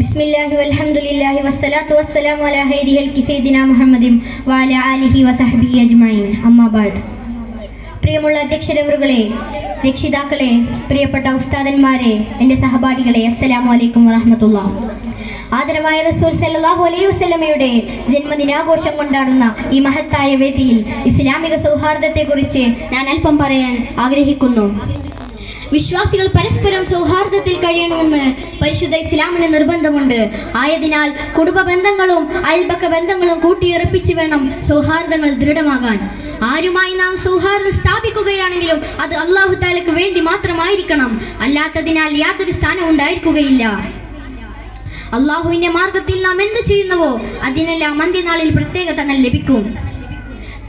ബിസ്മില്ലാഹി വൽഹംദുലില്ലാഹി വസ്സലാത്തു വസ്സലാമു അലാ പ്രിയമുള്ള അധ്യക്ഷരവറുകളെ രക്ഷിതാക്കളെ പ്രിയപ്പെട്ട ഉസ്താദന്മാരെ എന്റെ സഹപാഠികളെ അസ്സലാമു അലൈക്കും വറഹമത്തുള്ള. ആദരവായ റസൂൽ സല്ലാഹു അലൈഹി വസ്ലമയുടെ ജന്മദിനാഘോഷം കൊണ്ടാടുന്ന ഈ മഹത്തായ വേദിയിൽ ഇസ്ലാമിക സൗഹാർദ്ദത്തെക്കുറിച്ച് ഞാൻ അല്പം പറയാൻ ആഗ്രഹിക്കുന്നു. വിശ്വാസികൾ പരസ്പരം സൗഹാർദ്ദത്തിൽ കഴിയണമെന്ന് പരിശുദ്ധ ഇസ്ലാമിന് നിർബന്ധമുണ്ട്. ആയതിനാൽ കുടുംബ ബന്ധങ്ങളും അയൽപക്ക ബന്ധങ്ങളും കൂട്ടിയുറപ്പിച്ച് വേണം സൗഹാർദ്ദങ്ങൾ ദൃഢമാകാൻ. ആരുമായി നാം സൗഹാർദ്ദം സ്ഥാപിക്കുകയാണെങ്കിലും അത് അള്ളാഹു താലക്ക് വേണ്ടി മാത്രമായിരിക്കണം. അല്ലാത്തതിനാൽ യാതൊരു സ്ഥാനം ഉണ്ടായിരിക്കുകയില്ല. അള്ളാഹുവിന്റെ മാർഗത്തിൽ നാം എന്ത് ചെയ്യുന്നുവോ അതിനെല്ലാം അന്ത്യനാളിൽ പ്രത്യേക തന്നെ ലഭിക്കും.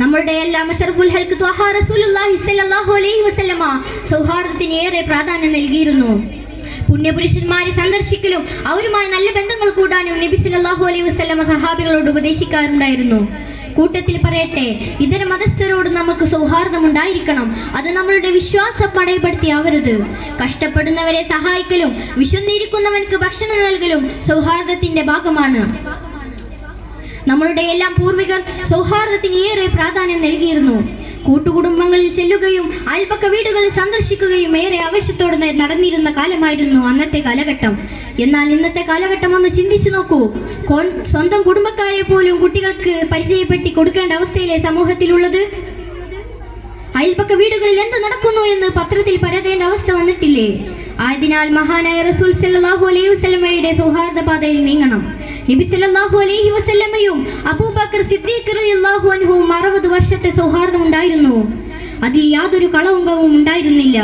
നമ്മളുടെ എല്ലാം അഷറഫുൽ ഹൽക്ക് ത്വഹാ റസൂലുള്ളാഹി സ്വല്ലല്ലാഹു അലൈഹി വസല്ലമ സൗഹാർദ്ദത്തിന് ഏറെ പ്രാധാന്യം നൽകിയിരുന്നു. പുണ്യപുരുഷന്മാരെ സന്ദർശിക്കലും അവരുമായി നല്ല ബന്ധങ്ങൾ കൂടാനും നബി സല്ലല്ലാഹു അലൈഹി വസല്ലമ സഹാബികളോട് ഉപദേശിക്കാറുണ്ടായിരുന്നു. കൂട്ടത്തിൽ പറയട്ടെ ഇതര മതസ്ഥരോട് നമുക്ക് സൗഹാർദ്ദം ഉണ്ടായിരിക്കണം അത് നമ്മളുടെ വിശ്വാസം പടയപ്പെടുത്തിയാവരുത് കഷ്ടപ്പെടുന്നവരെ സഹായിക്കലും വിശന്നിരിക്കുന്നവർക്ക് ഭക്ഷണം നൽകലും സൗഹാർദ്ദത്തിന്റെ ഭാഗമാണ്. നമ്മളുടെ എല്ലാം പൂർവികർ സൗഹാർദ്ദത്തിന് ഏറെ പ്രാധാന്യം നൽകിയിരുന്നു. കൂട്ടുകുടുംബങ്ങളിൽ ചെല്ലുകയും അയൽപക്ക വീടുകളിൽ സന്ദർശിക്കുകയും ഏറെ ആവശ്യത്തോടെ നടന്നിരുന്ന കാലമായിരുന്നു അന്നത്തെ കാലഘട്ടം. എന്നാൽ ഇന്നത്തെ കാലഘട്ടം ഒന്ന് ചിന്തിച്ചു നോക്കൂ. സ്വന്തം കുടുംബക്കാരെ പോലും കുട്ടികൾക്ക് പരിചയപ്പെട്ടി കൊടുക്കേണ്ട അവസ്ഥയിലെ സമൂഹത്തിലുള്ളത്? അയൽപക്ക വീടുകളിൽ എന്ത് നടക്കുന്നു എന്ന് പത്രത്തിൽ പരതേണ്ട അവസ്ഥ വന്നിട്ടില്ലേ? ആയതിനാൽ മഹാനായ റസൂൽ സല്ലല്ലാഹു അലൈഹി വസല്ലമയുടെ സൗഹാർദ്ദ പാതയിൽ നീങ്ങണം. നബി സല്ലല്ലാഹു അലൈഹി വസല്ലമയും അബൂബക്കർ സിദ്ദീഖ് റളിയല്ലാഹു അൻഹുവും അറുപത് വർഷത്തെ സൗഹാർദ്ദം ഉണ്ടായിരുന്നു അതിൽ യാതൊരു കളവുങ്കവും ഉണ്ടായിരുന്നില്ല.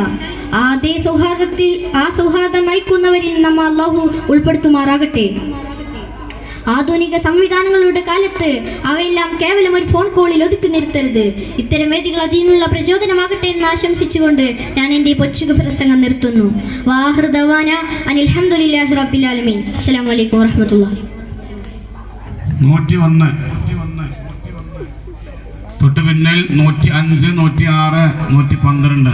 അതേ സൗഹാർദ്ദത്തിൽ ആ സൗഹാർദ്ദം നയിക്കുന്നവരിൽ നമ്മ അള്ളാഹു ഉൾപ്പെടുത്തുമാറാകട്ടെ. ആധുനിക സംവിധാനങ്ങളുടെ കാലത്ത് അവയെല്ലാം കേവലം ഒരു ഫോൺ കോളിൽ ഒതുക്കി നിർത്തരുത്. ഇത്തരം വേദികൾ അതിനുള്ള പ്രചോദനമാകട്ടെ എന്ന് ആശംസിച്ചുകൊണ്ട് ഞാൻ എന്റെ പൊച്ചുക പ്രസംഗം നിർത്തുന്നു. വാഹൃദവാന അനിൽഹമുല്ലാഹി റബ്ബിൽ ആലമീൻ. അസ്സലാമു അലൈക്കും വറഹ്മത്തുള്ളാഹി. നൂറ്റി ഒന്ന് തൊട്ട് പിന്നിൽ നൂറ്റി അഞ്ച് നൂറ്റി ആറ് നൂറ്റി പന്ത്രണ്ട്